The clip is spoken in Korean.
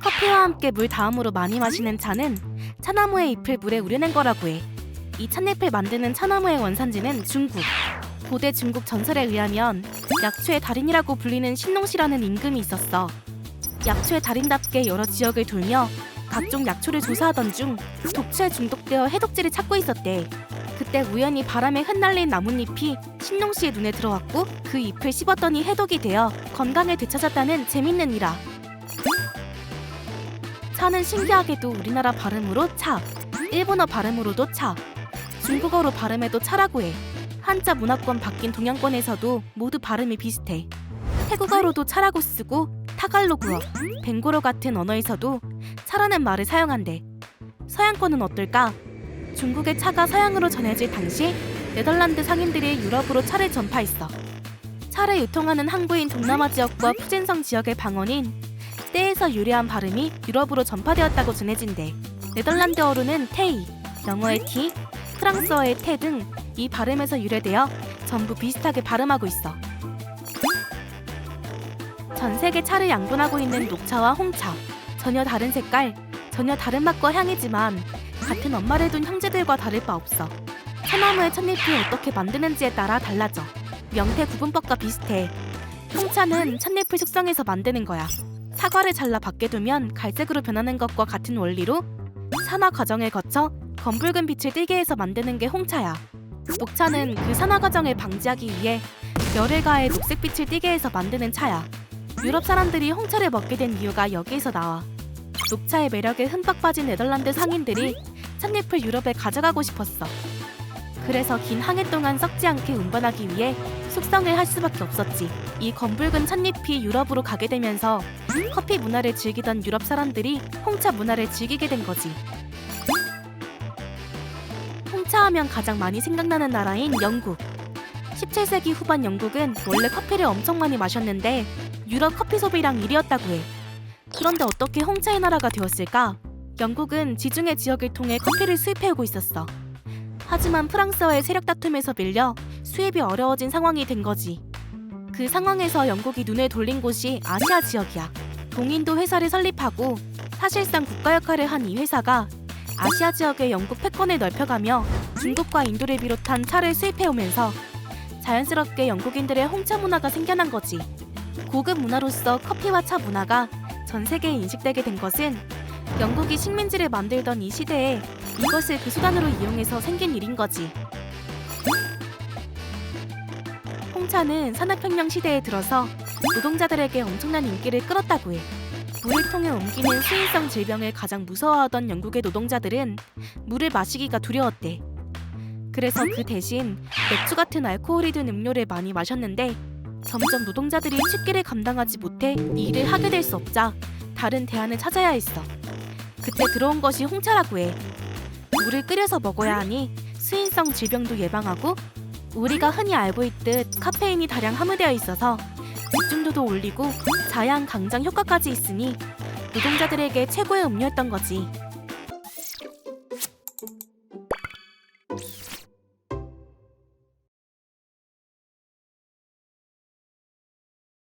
커피와 함께 물 다음으로 많이 마시는 차는 차나무의 잎을 물에 우려낸 거라고 해. 이 찻잎을 만드는 차나무의 원산지는 중국. 고대 중국 전설에 의하면 약초의 달인이라고 불리는 신농씨라는 임금이 있었어. 약초의 달인답게 여러 지역을 돌며 각종 약초를 조사하던 중 독초에 중독되어 해독제를 찾고 있었대. 그때 우연히 바람에 흩날린 나뭇잎이 신농 씨의 눈에 들어왔고 그 잎을 씹었더니 해독이 되어 건강을 되찾았다는 재밌는 일화. 차는 신기하게도 우리나라 발음으로 차, 일본어 발음으로도 차, 중국어로 발음해도 차라고 해. 한자 문화권 바뀐 동양권에서도 모두 발음이 비슷해. 태국어로도 차라고 쓰고 타갈로그어, 벵고로 같은 언어에서도 차라는 말을 사용한대. 서양권은 어떨까? 중국의 차가 서양으로 전해질 당시 네덜란드 상인들이 유럽으로 차를 전파했어. 차를 유통하는 항구인 동남아 지역과 푸젠성 지역의 방언인 때에서 유래한 발음이 유럽으로 전파되었다고 전해진대. 네덜란드어로는 테이, 영어의 티, 프랑스어의 테 등 이 발음에서 유래되어 전부 비슷하게 발음하고 있어. 전 세계 차를 양분하고 있는 녹차와 홍차. 전혀 다른 색깔, 전혀 다른 맛과 향이지만 같은 엄마를 둔 형제들과 다를 바 없어. 차나무의 찻잎이 어떻게 만드는지에 따라 달라져. 명태 구분법과 비슷해. 홍차는 찻잎을 숙성해서 만드는 거야. 사과를 잘라 밖에 두면 갈색으로 변하는 것과 같은 원리로 산화 과정을 거쳐 검붉은 빛을 띠게 해서 만드는 게 홍차야. 녹차는 그 산화 과정을 방지하기 위해 열을 가해 녹색 빛을 띠게 해서 만드는 차야. 유럽 사람들이 홍차를 먹게 된 이유가 여기에서 나와. 녹차의 매력에 흠뻑 빠진 네덜란드 상인들이 찻잎을 유럽에 가져가고 싶었어. 그래서 긴 항해 동안 썩지 않게 운반하기 위해 숙성을 할 수밖에 없었지. 이 검붉은 찻잎이 유럽으로 가게 되면서 커피 문화를 즐기던 유럽 사람들이 홍차 문화를 즐기게 된 거지. 홍차하면 가장 많이 생각나는 나라인 영국. 17세기 후반 영국은 원래 커피를 엄청 많이 마셨는데 유럽 커피 소비량 1위였다고 해. 그런데 어떻게 홍차의 나라가 되었을까? 영국은 지중해 지역을 통해 커피를 수입해오고 있었어. 하지만 프랑스와의 세력 다툼에서 밀려 수입이 어려워진 상황이 된 거지. 그 상황에서 영국이 눈을 돌린 곳이 아시아 지역이야. 동인도 회사를 설립하고 사실상 국가 역할을 한 이 회사가 아시아 지역의 영국 패권을 넓혀가며 중국과 인도를 비롯한 차를 수입해오면서 자연스럽게 영국인들의 홍차 문화가 생겨난 거지. 고급 문화로서 커피와 차 문화가 전 세계에 인식되게 된 것은 영국이 식민지를 만들던 이 시대에 이것을 그 수단으로 이용해서 생긴 일인 거지. 홍차는 산업혁명 시대에 들어서 노동자들에게 엄청난 인기를 끌었다고 해. 물을 통해 옮기는 수인성 질병을 가장 무서워하던 영국의 노동자들은 물을 마시기가 두려웠대. 그래서 그 대신 맥주 같은 알코올이 든 음료를 많이 마셨는데 점점 노동자들이 취기를 감당하지 못해 이 일을 하게 될 수 없자 다른 대안을 찾아야 했어. 그때 들어온 것이 홍차라고 해. 물을 끓여서 먹어야 하니 수인성 질병도 예방하고 우리가 흔히 알고 있듯 카페인이 다량 함유되어 있어서 집중도도 올리고 자양 강장 효과까지 있으니 노동자들에게 최고의 음료였던 거지.